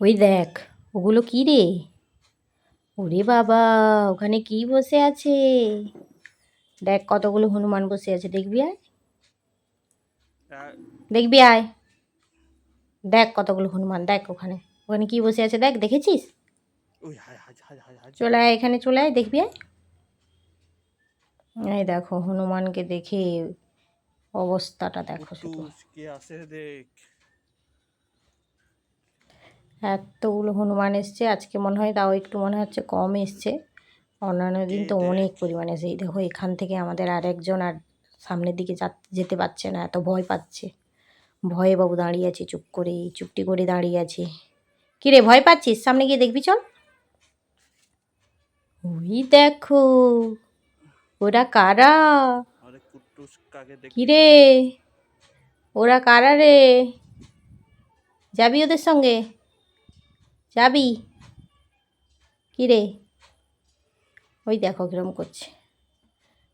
ওই দেখ ওগুলো কি রে? ওরে বাবা ওখানে কি বসে আছে? দেখ কতগুলো হনুমান বসে আছে দেখবি আয়? দেখবি আয়? দেখ কতগুলো হনুমান দেখ ওখানে। ওখানে কি বসে আছে দেখ দেখেছিস? চলে আয় এখানে চলে আয় দেখবি আয়? এই দেখো হনুমানকে দেখে অবস্থাটা দেখো শুধু। কে আসে দেখ। এতগুলো হনুমান এসছে আজকে মনে হয় তাও একটু মনে হচ্ছে কম এসছে। অন্যান্য দিন তো অনেক পরিমাণে সেই দেখো এখান থেকে আমাদের আরেকজন আর সামনের দিকে যেতে পারছে না এত ভয় পাচ্ছে। ভয়ে বাবু দাঁড়িয়ে আছে চুপ করে চুপটি করে দাঁড়িয়ে আছে। কিরে ভয় পাচ্ছিস? সামনে গিয়ে দেখবি চল। ওই দেখো ওরা কারা? আরে কিরে ওরা কারা রে? যাবি ওদের সঙ্গে? যাবি? কিরে? ওই দেখো কিরম করছে।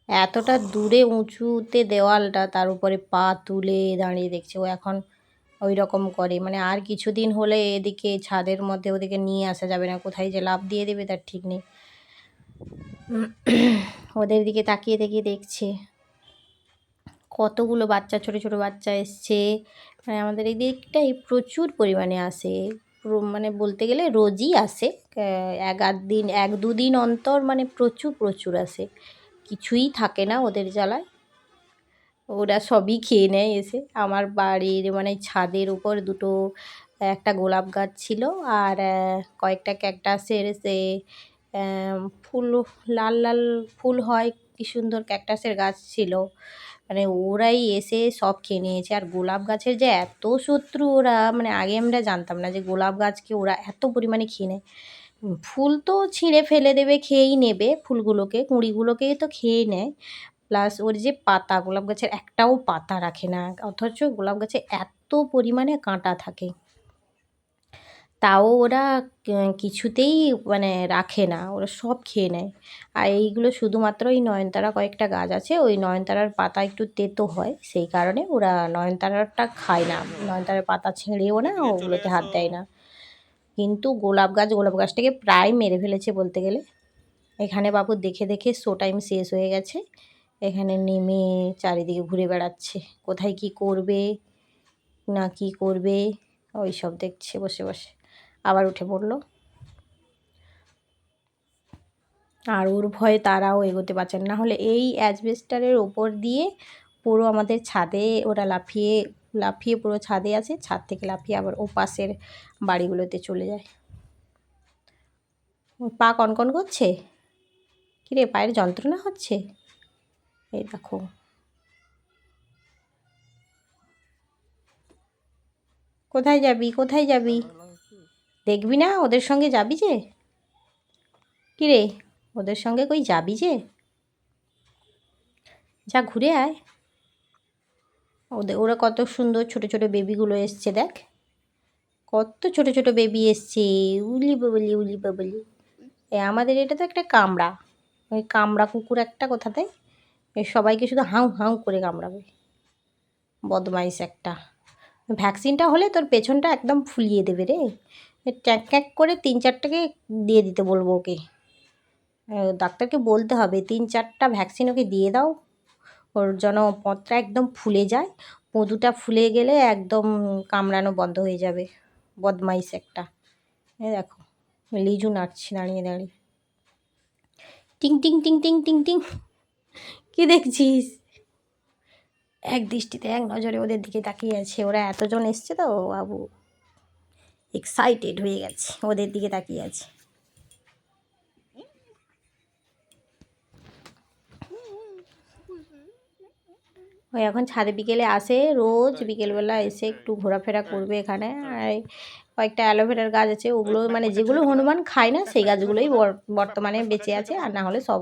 এতটা দূরে উঁচুতে দেওয়ালটা, তার উপরে পা তুলে দাঁড়িয়ে দেখছে। ও এখন ওই রকম করে। মানে আর কিছুদিন হলে এদিকে ছাদের মধ্যে ওদিকে নিয়ে আসা যাবে না। কোথায় যে লাভ দিয়ে দেবে তার ঠিক নেই। ওদের দিকে তাকিয়ে তাকিয়ে দেখছে। কতগুলো বাচ্চা, ছোট ছোট বাচ্চা এসছে। মানে আমাদের এই দিকটাই প্রচুর পরিমাণে আসে মানে বলতে গেলে রোজই আসে। এক আধ দিন, এক দুদিন অন্তর মানে প্রচুর প্রচুর আসে। কিছুই থাকে না ওদের জ্বালায়। ওরা সবই খেয়ে নেয় এসে। আমার বাড়ির মানে ছাদের উপর দুটো, একটা গোলাপ গাছ ছিল আর কয়েকটা ক্যাকটাসের সে ফুল, লাল লাল ফুল হয় কি সুন্দর ক্যাকটাসের গাছ ছিল। মানে ওরাই এসে সব খেয়ে নিয়েছে। আর গোলাপ গাছের যে এত শত্রু ওরা মানে আগে আমরা জানতাম না যে গোলাপ গাছকে ওরা এত পরিমাণে খেয়ে নেয়। ফুল তো ছিঁড়ে ফেলে দেবে, খেয়েই নেবে ফুলগুলোকে, কুঁড়িগুলোকেই তো খেয়ে নেয়। প্লাস ওর যে পাতা, গোলাপ গাছের একটাও পাতা রাখে না। অথচ গোলাপ গাছে এত পরিমাণে কাঁটা থাকে। তাও ওরা কিছুতেই মানে রাখে না। ওরা সব খেয়ে নেয়। আর এইগুলো শুধুমাত্র ওই নয়নতারা কয়েকটা গাছ আছে। ওই নয়নতারার পাতা একটু তেতো হয়। সেই কারণে ওরা নয়নতারাটা খায় না। নয়নতারার পাতা ছেড়েও না ওগুলোতে হাত দেয় না। কিন্তু গোলাপ গাছ গোলাপ গাছটাকে প্রায় মেরে ফেলেছে বলতে গেলে। এখানে বাবু দেখে দেখে শো টাইম শেষ হয়ে গেছে। এখানে নেমে চারিদিকে ঘুরে বেড়াচ্ছে। কোথায় কি করবে না কি করবে ওই সব দেখছে বসে বসে। আবার উঠে পড়ল। আর ওর ভয়ে তারাও এগোতে পারছেন না। হলে এই অ্যাজবেস্টারের ওপর দিয়ে পুরো আমাদের ছাদে ওরা লাফিয়ে লাফিয়ে পুরো ছাদে আসে ছাদ থেকে লাফিয়ে আবার ও পাশের বাড়িগুলোতে চলে যায়। পা কনকন করছে? কিরে, পায়ের যন্ত্রণা হচ্ছে? এই দেখো। কোথায় যাবি কোথায় যাবি? দেখবি না ওদের সঙ্গে যাবি যে? কিরে, ওদের সঙ্গে কই যাবি যে? যা ঘুরে আয়। ওদের, ওরা কত সুন্দর ছোট ছোট বেবিগুলো এসছে দেখ। কত ছোট ছোট বেবি এসছে, উলি বাবলি উলি বাবলি। এ, আমাদের এটা তো একটা কামড়া। ওই কামড়া কুকুর একটা কোথাতে সবাইকে শুধু হাউ হাউ করে কামড়াবে। বদমাইশ একটা। ভ্যাকসিনটা হলে তোর পেছনটা একদম ফুলিয়ে দেবে রে। ট্যাক ট্যাক করে তিন চারটাকে দিয়ে দিতে বলব ওকে। ডাক্তারকে বলতে হবে, তিন চারটা ভ্যাকসিন ওকে দিয়ে দাও, ওর যেন পথটা একদম ফুলে যায় পদুটা ফুলে গেলে একদম কামড়ানো বন্ধ হয়ে যাবে, বদমাইশ একটা। এই দেখো, লিজু নাচছে দাঁড়িয়ে দাঁড়িয়ে। টিং টিং টিং টিং টিং টিং। কি দেখছিস? এক দৃষ্টিতে, এক নজরে ওদের দিকে তাকিয়ে আছে, ওরা এতজন এসছে তো, বাবু। এক্সাইটেড হয়ে গেছে, ওদের দিকে তাকিয়ে আছে। ওই এখন ছাদে বিকেলে আসে, রোজ বিকেলবেলা এসে একটু ঘোরাফেরা করবে এখানে। আর কয়েকটা অ্যালোভেরার গাছ আছে, ওগুলো মানে যেগুলো হনুমান খায় না, সেই গাছগুলোই বর- বর্তমানে বেঁচে আছে, আর না হলে সব